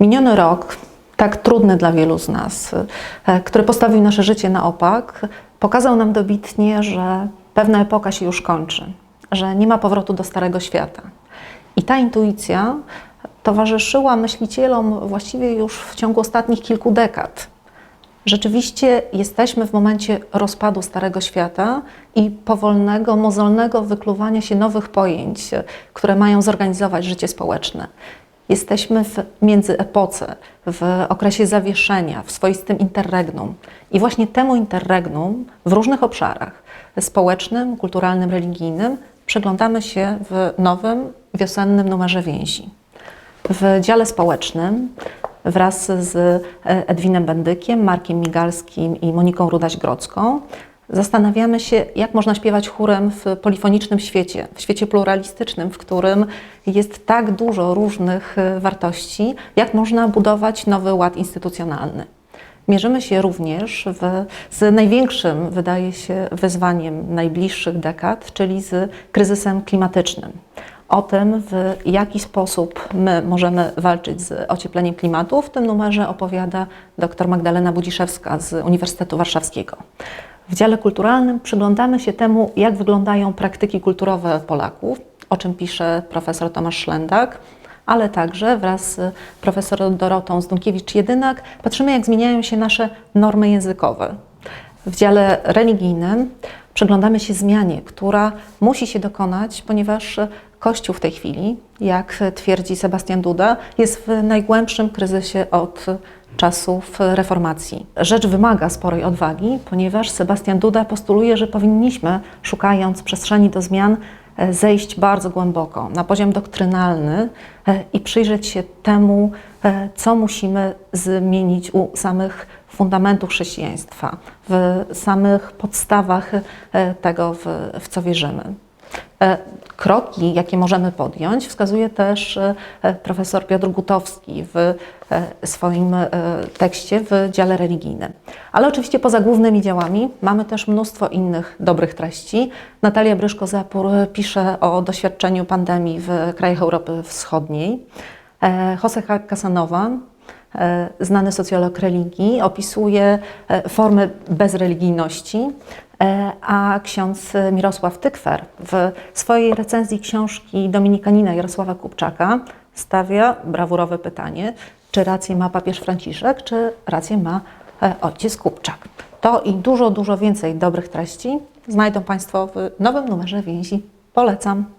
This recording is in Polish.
Miniony rok, tak trudny dla wielu z nas, e, który postawił nasze życie na opak, pokazał nam dobitnie, że pewna epoka się już kończy, że nie ma powrotu do starego świata. I ta intuicja towarzyszyła myślicielom właściwie już w ciągu ostatnich kilku dekad. Rzeczywiście jesteśmy w momencie rozpadu Starego Świata i powolnego, mozolnego wykluwania się nowych pojęć, które mają zorganizować życie społeczne. Jesteśmy w międzyepoce, w okresie zawieszenia, w swoistym interregnum. I właśnie temu interregnum w różnych obszarach społecznym, kulturalnym, religijnym przyglądamy się w nowym, wiosennym numerze więzi. W dziale społecznym wraz z Edwinem Bendykiem, Markiem Migalskim i Moniką Rudaś-Grodzką zastanawiamy się, jak można śpiewać chórem w polifonicznym świecie, w świecie pluralistycznym, w którym jest tak dużo różnych e, wartości, jak można budować nowy ład instytucjonalny. Mierzymy się również w, z największym, wydaje się, wyzwaniem najbliższych dekad, czyli z kryzysem klimatycznym. O tym, w jaki sposób my możemy walczyć z ociepleniem klimatu, w tym numerze opowiada dr Magdalena Budziszewska z Uniwersytetu Warszawskiego. W dziale kulturalnym przyglądamy się temu, jak wyglądają praktyki kulturowe Polaków, o czym pisze profesor Tomasz Szlendak, ale także wraz z profesor Dorotą Zdunkiewicz-Jedynak patrzymy, jak zmieniają się nasze normy językowe. W dziale religijnym przyglądamy się zmianie, która musi się dokonać, ponieważ Kościół w tej chwili, jak twierdzi Sebastian Duda, jest w najgłębszym kryzysie od czasów reformacji. Rzecz wymaga sporej odwagi, ponieważ Sebastian Duda postuluje, że powinniśmy, szukając przestrzeni do zmian, e, zejść bardzo głęboko na poziom doktrynalny e, i przyjrzeć się temu, e, co musimy zmienić u samych fundamentów chrześcijaństwa, w samych podstawach tego, w, w co wierzymy. Kroki, jakie możemy podjąć, wskazuje też profesor Piotr Gutowski w swoim tekście w dziale religijnym. Ale oczywiście poza głównymi działami mamy też mnóstwo innych dobrych treści. Natalia Bryszko-Zapór pisze o doświadczeniu pandemii w krajach Europy Wschodniej. Jose Casanowa znany socjolog religii, opisuje formy bezreligijności, a ksiądz Mirosław Tykwer w swojej recenzji książki Dominikanina Jarosława Kupczaka stawia brawurowe pytanie, czy rację ma papież Franciszek, czy rację ma ojciec Kupczak. To i dużo, dużo więcej dobrych treści znajdą Państwo w nowym numerze więzi. Polecam.